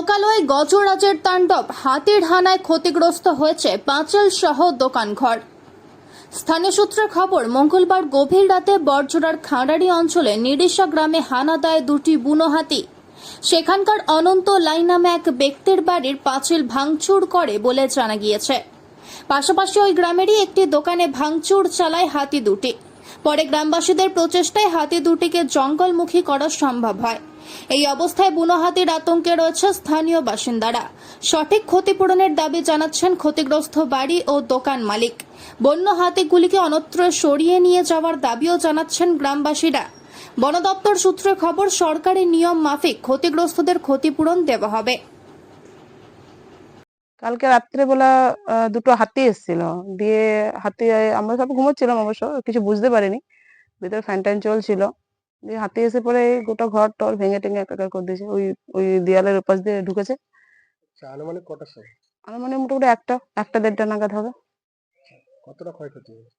লোকালয়ে গজরাজের তাণ্ডব হাতির হানায় ক্ষতিগ্রস্ত হয়েছে পাঁচেল সহ দোকানঘর। স্থানীয় সূত্রে খবর, মঙ্গলবার গভীর রাতে বরজোড়ার খাঁড়ারি অঞ্চলে নিরিশা গ্রামে হানা দেয় দুটি বুনো হাতি। সেখানকার অনন্ত লাই নামে এক ব্যক্তির বাড়ির পাঁচিল ভাঙচুর করে বলে জানা গিয়েছে। পাশাপাশি ওই গ্রামেরই একটি দোকানে ভাঙচুর চালায় হাতি দুটি। পরে গ্রামবাসীদের প্রচেষ্টায় হাতি দুটিকে জঙ্গলমুখী করা সম্ভব হয়। এই অবস্থায় বুনো হাতির আতঙ্কে রয়েছে স্থানীয় বাসিন্দারা। সঠিক ক্ষতিপূরণের দাবি জানাচ্ছেন ক্ষতিগ্রস্ত বাড়ি ও দোকান মালিক। বন্য হাতিগুলিকে অন্যত্র সরিয়ে নিয়ে যাওয়ার দাবিও জানাচ্ছেন গ্রামবাসীরা। বন দপ্তর সূত্রে খবর, সরকারি নিয়ম মাফিক ক্ষতিগ্রস্তদের ক্ষতিপূরণ দেওয়া হবে। কালকে রাত্রেবেলা দুটো হাতি এসেছিল। দিয়ে হাতি, আমরা সব ঘুমোচ্ছিলাম অবশ্য, কিছু বুঝতে পারিনি। ভিতরে ফ্যান ট্যান চলছিল। দিয়ে হাতি এসে পরে এই গোটা ঘর টর ভেঙে টেঙে একাকার করে দিয়েছে। ওই ওই দেয়ালের উপাস দিয়ে ঢুকেছে। আচ্ছা আনুমানিক কটার সময়? আর মানে মোটামুটি একটা একটা দেড়টা নাগাদ হবে। কতটা ক্ষয়ক্ষতি হয়েছে?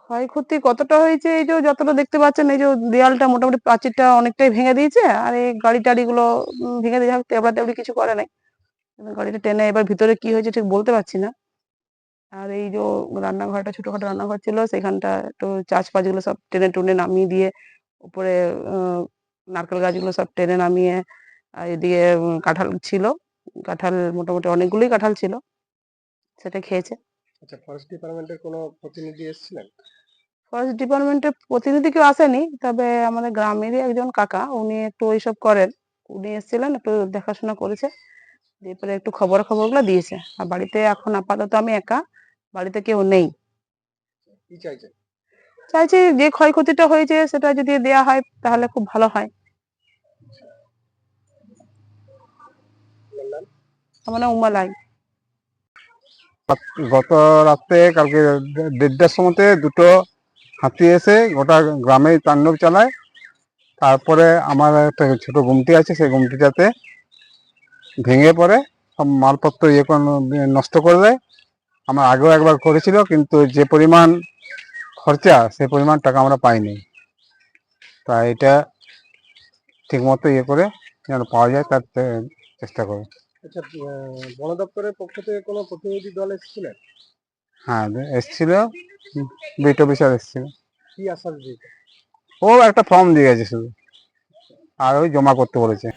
ক্ষয়ক্ষতি কতটা হয়েছে এই যে যতটা দেখতে পাচ্ছেন এই যে দেয়ালটা মোটামুটি প্রাচীরটা অনেকটাই ভেঙে দিয়েছে আর এই গাড়ি টাড়ি গুলো উম, ভেঙে দিয়ে তেবড়া তেবড়ি কিছু করে নাই। এবার গাড়িটা টেনে এবার ভিতরে কি হয়েছে ঠিক বলতে পারছি না। আর এই যে রান্নাঘরটা ছোটখাটো রান্নাঘর ছিল সেখানটা একটু চাষ ফাজগুলো সব টেনে টুনে নামিয়ে দিয়ে উপরে নারকেল গাছগুলো সব টেনে নামিয়ে এদিকে কাঁঠাল ছিল। কাঁঠাল মোটামুটি অনেকগুলোই কাঁঠাল ছিল। সেটা খেয়েছে। আচ্ছা ফরেস্ট ডিপার্টমেন্টের কোনো প্রতিনিধি এসেছিলেন? ফরেস্ট ডিপার্টমেন্টের প্রতিনিধি কেউ আসেনি তবে আমাদের গ্রামেরই একজন কাকা উনি একটু ওইসব করেন। উনি এসেছিলেন একটু দেখাশোনা করেছে। দিয়ে পরে একটু খবর খবরগুলো দিয়েছে। আর বাড়িতে এখন আপাতত আমি একা বাড়িতে কেউ নেই। কি চাইছেন? চাইছি যে ক্ষয়ক্ষতিটা হয়েছে সেটা যদি দেয়া হয় তাহলে খুব ভালো হয়। গত রাতে কালকে দেড়টার সময়তে দুটো হাতি এসে গোটা গ্রামে তাণ্ডব চালায়। তারপরে আমার একটা ছোট গুমটি আছে, সেই গুমটিটাতে ভেঙে পড়ে, সব মালপত্র ইয়ে নষ্ট করে দেয়। আমার আগেও একবার করেছিল, কিন্তু যে পরিমাণ খরচা সে পরিমাণ টাকা আমরা পাইনি। তা এটা ঠিকমতো ইয়ে করে যেন পাওয়া যায় তার চেষ্টা করো আচ্ছা বন দপ্তরের পক্ষ থেকে কোনো প্রতিনিধি দল এসেছিলেন? হ্যাঁ এসছিল বিট অফিসার এসছিল। কি আশ্বাস দিয়েছে? ও একটা ফর্ম দিয়ে গেছে শুধু। আর ওই জমা করতে বলেছে।